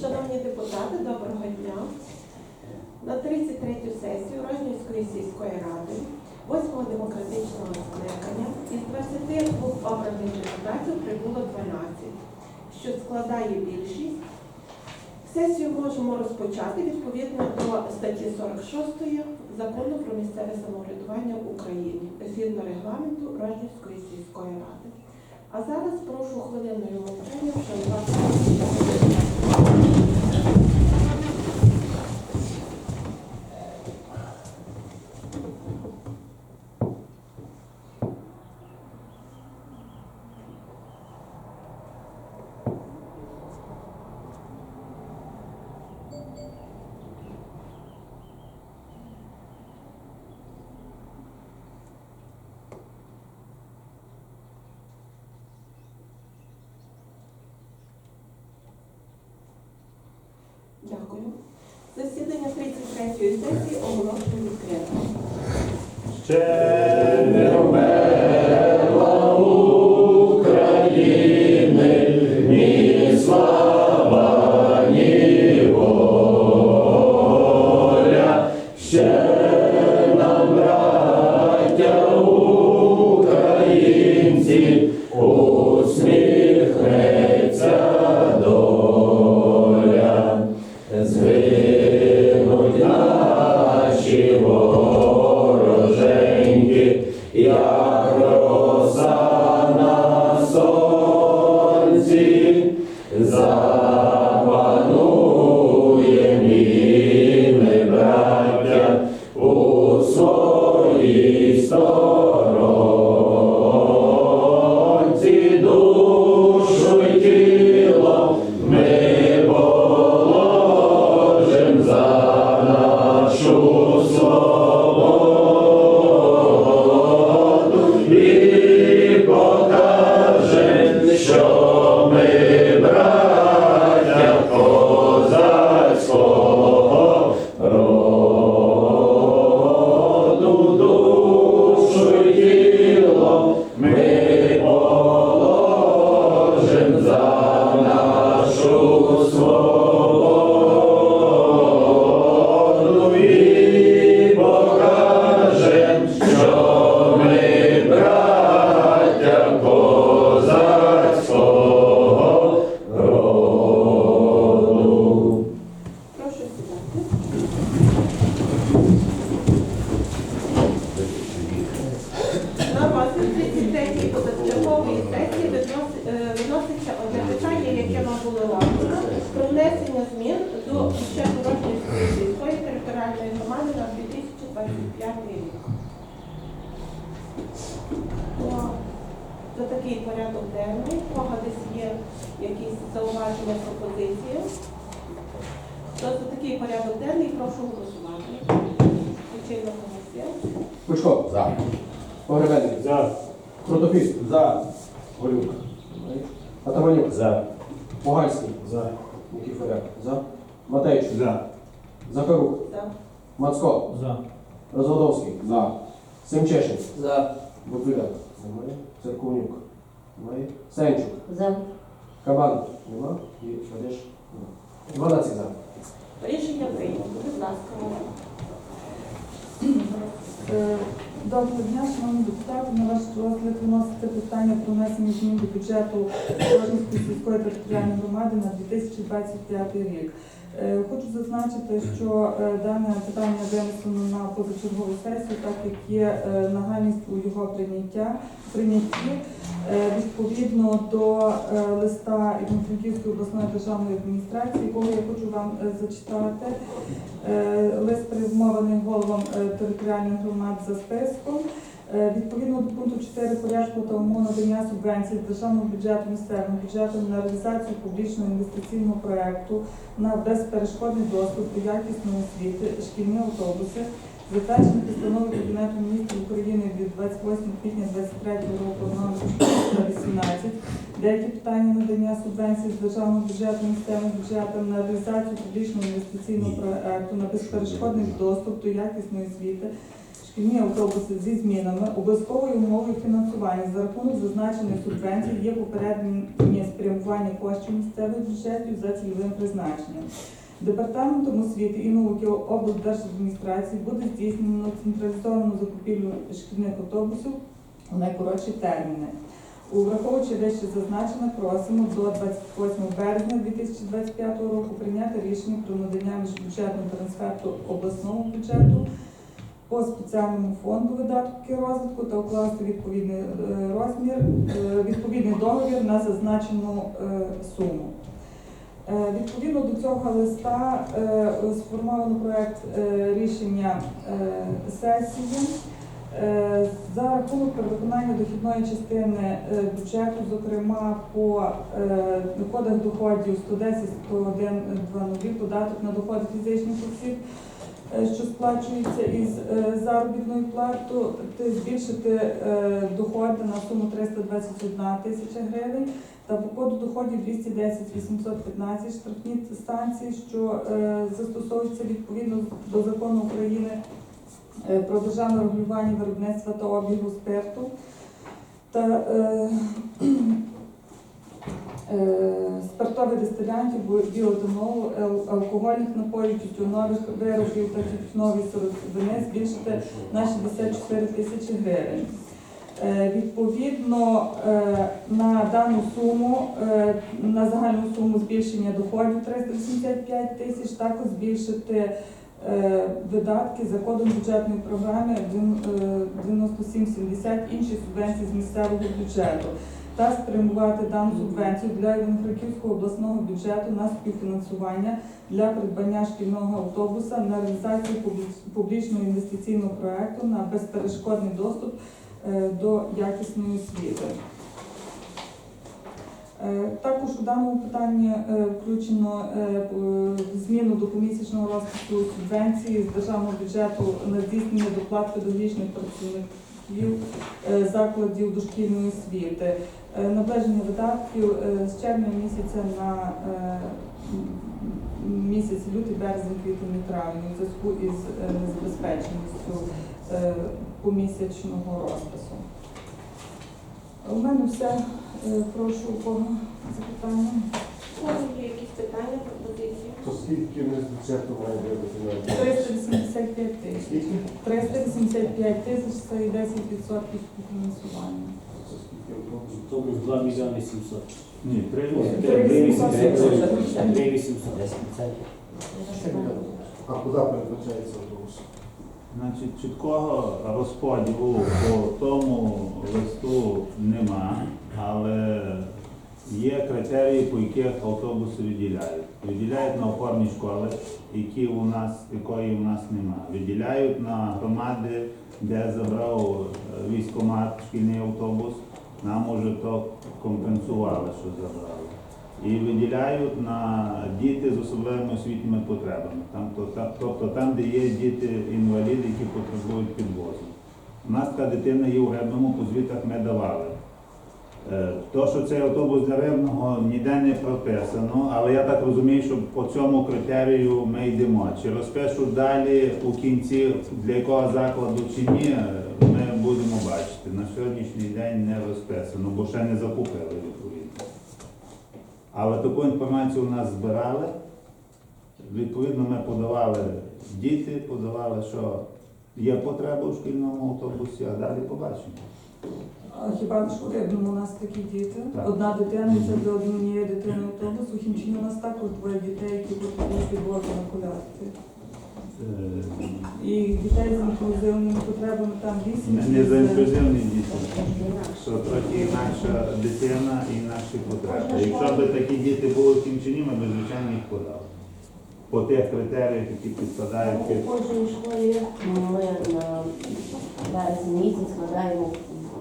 Шановні депутати, доброго дня. На 33-ю сесію Рожнівської сільської ради, 8-го демократичного скликання із 22 обраних депутатів прибуло 12, що складає більшість. Сесію можемо розпочати відповідно до статті 46 Закону про місцеве самоврядування в Україні згідно регламенту Рожнівської сільської ради. А зараз прошу хвилиною мовчання Дякую. Засідання 33-ї сесії оголошую відкритим. Ще своїй На вас 33-ї позачергової сесії віднос- е, виноситься одне питання, яке нам було ладно, про внесення змін до бюджету Рожнівської сільської територіальної громади на 2025 рік. Ну, За такий порядок денний, кого десь є якісь зауваження, пропозиції. Такий порядок денний прошу голосувати. Лічильна комісія. Пучко. За. Погребенник. За. Крутофіст. За. Голюк. Атаманюк. За. Погальський. За. Нікіфоряк. За. Матейчук. За. Захарук. За. Мацко. За. Розводовський. За. Семчешин. За. Бутвіляк. Немає. Церковнюк. Немає. Сенчук. За. Кабан. Нема. І Фадеш. Нема. 12 за. Рішення прийнято. Будь ласка. Е, Доброго дня, шановні депутати. На ваш розгляд виноситься питання про внесення змін до бюджету Рожнівської сільської територіальної громади на 2025 рік. Е, Хочу зазначити, що е, дане питання винесено на позачергову сесію, так як є е, нагальність у його прийняття прийнятті. Відповідно до листа Івано-Франківської обласної державної адміністрації, якого я хочу вам зачитати. Лист спрямований головам територіальних громад за списком. Е, Відповідно до пункту 4 порядку та умов надання субвенцій з державного бюджету місцевим бюджетом на реалізацію публічного інвестиційного проекту на безперешкодний доступ до якісної освіти, шкільні автобуси, затверджені постанови Кабінету міністрів України від 28 квітня 2023 року номер 18 Деякі питання надання субвенцій з державного бюджету місцевим бюджетом на реалізацію публічного інвестиційного проекту на безперешкодний доступ до якісної освіти, шкільні автобуси зі змінами обов'язковою умовою фінансування за рахунок зазначених субвенцій є попереднє спрямування коштів місцевих бюджетів за цільовим призначенням. Департаментом освіти і науки облдержадміністрації буде здійснено централізовану закупівлю шкільних автобусів у найкоротші терміни. Враховуючи дещо зазначене, просимо до 28 березня 2025 року прийняти рішення про надання міжбюджетного трансферту обласному бюджету по спеціальному фонду видатки розвитку та укласти відповідний е, розмір, е, відповідний договір на зазначену е, суму. Відповідно до цього листа сформовано проект е, рішення сесії. За рахунок перевиконання дохідної частини бюджету, зокрема по кодах доходів 110 101 00 податок на доходи фізичних осіб, що сплачується із е, заробітною платою, ти збільшити е, доходи на суму 321 тисяча гривень та по коду доходів 210 815 штрафні станції, що е, застосовуються відповідно до закону України е, про державне регулювання виробництва та обігу спирту. Та е, е, спиртових дистилянтів, бі- алкогольних напоїв, тютюнових виробів та тютюнової сировини збільшити на 64 тисячі гривень. Е, Відповідно е, на дану суму, е, на загальну суму збільшення доходів 385 тисяч, також збільшити е, видатки за кодом бюджетної програми е, 9770 інші субвенції з місцевого бюджету та спрямувати дану субвенцію для Івано-Франківського обласного бюджету на співфінансування для придбання шкільного автобуса на реалізацію публічного інвестиційного проекту на безперешкодний доступ е, до якісної освіти. Е, Також у даному питанні е, включено зміну до помісячного розпису субвенції з державного бюджету на здійснення доплат педагогічних працівників е, закладів дошкільної освіти. Е, Наближення видатків е, з червня місяця на місяць лютий, березень, квітень і травень у зв'язку із незабезпеченістю помісячного розпису. У мене все. Прошу у кого запитання. Може, є якісь питання, скільки ми з бюджету маємо виконати? 385 тисяч. Скільки? 385 тисяч це і 10% фінансування. Це скільки автобусів? Автобус 2 мільйони 700. Ні, три Три вісім. 800. 3 800. А куди передбачається автобус? Значить, чіткого розподілу по тому листу нема, але є критерії, по яких автобуси виділяють. Виділяють на опорні школи, які у нас, якої у нас немає. Виділяють на громади, де забрав е, військкомат шкільний автобус. Нам уже то компенсували, що забрали. І виділяють на діти з особливими освітніми потребами. Там, то, та- тобто там, де є діти-інваліди, які потребують підвозу. У нас така дитина є у Ребному, по звітах ми давали. Е, То, що цей автобус для Рибного ніде не прописано, але я так розумію, що по цьому критерію ми йдемо. Чи розпишуть далі у кінці для якого закладу чи ні, ми будемо бачити. На сьогоднішній день не розписано, бо ще не закупили відповідно. Але таку інформацію у нас збирали. Відповідно, ми подавали діти, подавали, що є потреба у шкільному автобусі, а далі побачимо. Хіба що в Рибному у нас такі діти? Так. Одна дитина, це для однієї дитини автобус. У Хімчині у нас також двоє дітей, які потребують підвозу на коляски. Е, І дітей з інклюзивними потребами там вісім. Не, не за інклюзивні діти, що трохи інакша дитина і інакші потреби. Якщо б такі діти були в Кімчині, ми б звичайно їх подали. По тих критеріях, які підпадають У кожній школі ми на березні місяць складаємо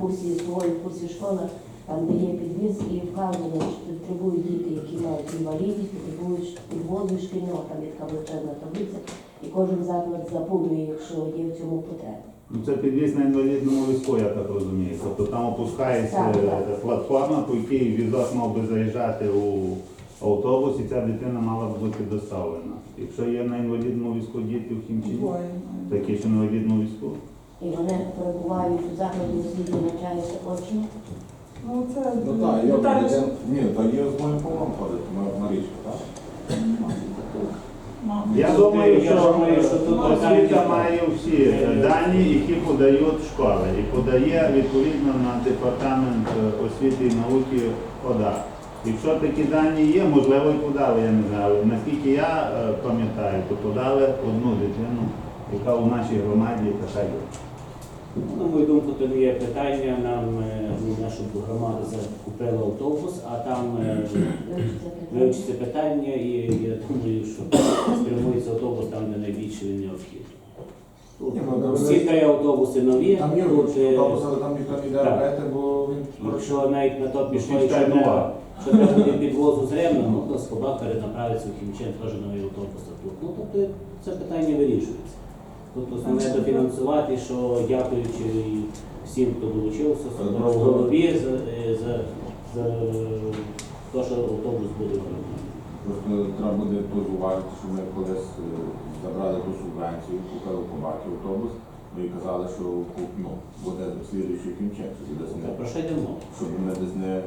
курсі свої в курсі школи, там де є підвіз і вказано, що потребують діти, які мають інвалідність, потребують підвозу шкільного, там є така величезна таблиця, і кожен заклад заповнює, якщо є в цьому потреба. Ну, це підвіз на інвалідному візку, я так розумію. Тобто там опускається Так, так. платформа, по якій візок мав би заїжджати у автобус, і ця дитина мала б бути доставлена. Якщо є на інвалідному візку діти в Хімчині, такі що на інвалідному візку, і вони перебувають у закладі освіти навчаються очно. Ну, це Ну так, я детально, один. Ні, то є з моїм повном ходить на, на річку, так? Я думаю, Я що думаю, що тут освіта має всі дані, які подають школи, і подає відповідно на департамент е, освіти і науки ОДА. Якщо такі дані є, можливо, і подали, я не знаю. Наскільки я е, пам'ятаю, то подали одну дитину, яка у нашій громаді така є. На мою думку, то не є питання. Нам е, ну, нашу громаду закупила автобус, а там е, Вивчиться питання. і я думаю, що спрямується автобус там, де найбільше він необхідний. Ні, ну, Всі три автобуси нові. Там є Тут, е, автобус, але там ніхто не йде так. робити, бо він Якщо навіть на то пішло, Всі якщо чекають треба, що треба буде підвозу з ну то Скоба перенаправиться в Хімчен, теж новий автобус. Ну тобто це питання вирішується. Тут основне дофінансувати, що дякуючи всім, хто долучився, Добре. голові за, е, за, за те, що автобус буде вироблений. Просто треба буде тут уважити, що ми колись е, забрали ту субвенцію, купили побаки автобус, ну і казали, що ну, буде слідуючий кінчек, щоб десь не, Про що йдемо? щоб ми десь не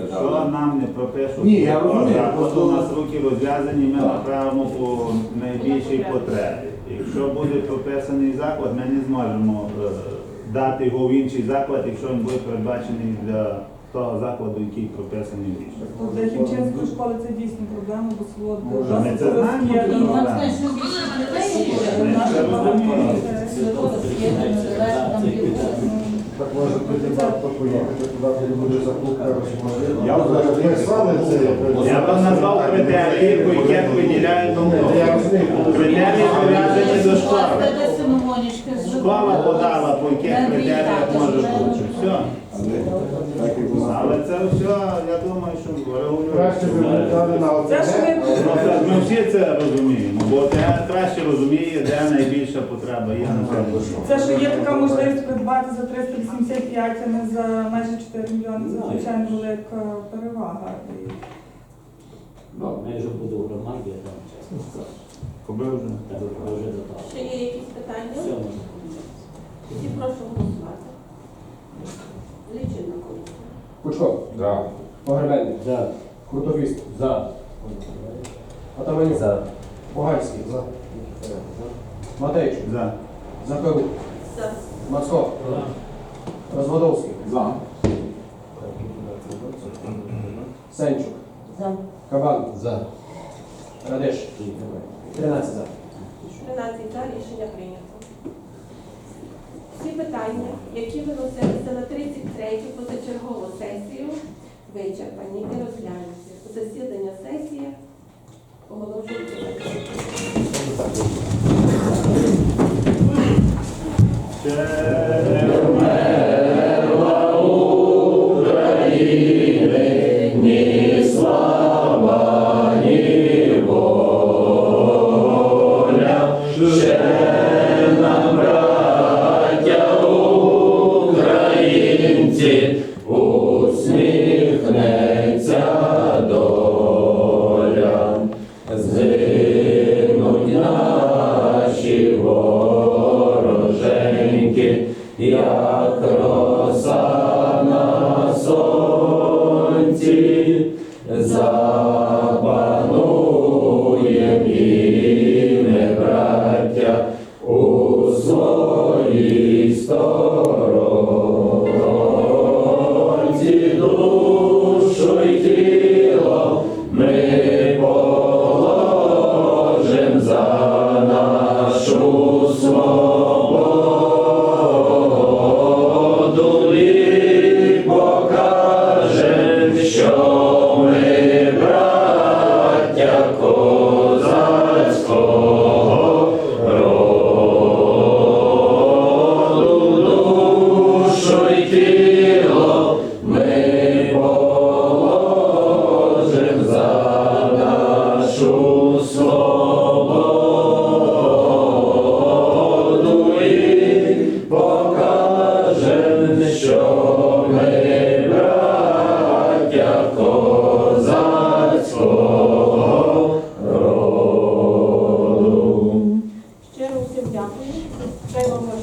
Якщо нам не пропишуть, Ні, я розумію, просто- у нас руки розв'язані, ми направимо по найбільшій потребі. Якщо буде прописаний заклад, ми не зможемо е, дати його в інший заклад, якщо він буде передбачений для того закладу, який прописаний в рішенні. Для Хімченської школи це дійсно проблема, бо село Може, ми це знаємо, що І це Ми буде, це розуміємо. Так може тоді варто поїхати туди, де буде закупка розмови. Я взагалі писали це. Я вам назвав критерії, по яких виділяють Критерії пов'язані до школи. Школа подала, по яких критеріях може бути. Все. Але це все, я думаю, що Краще би ми дали на Це ж одне. ми Ну, це- Ми всі це розуміємо, бо те краще розуміє, де найбільша потреба є на цьому. Це що є така можливість придбати за 385, а не за майже 4 мільйони, це звичайно велика перевага. І Добре. Ми вже буду в громаді, а там чесно. Коби вже. Так, ми вже. Ще є якісь питання? Все, можна. Всі прошу голосувати. Лічильна Пучко. Да. Погребенник. За. Крутовіст. За. Атаманюк. За. Поганський. За. Матейчук. За. Захарук. За. Мацко. Розводовський. За. Сенчук. За. Кабан. За. Радеш. 13 за. 13 за рішення прийнято. Всі питання, які виносилися на 33-ю позачергову сесію, вичерпані і розглянуті. Засідання сесії оголошується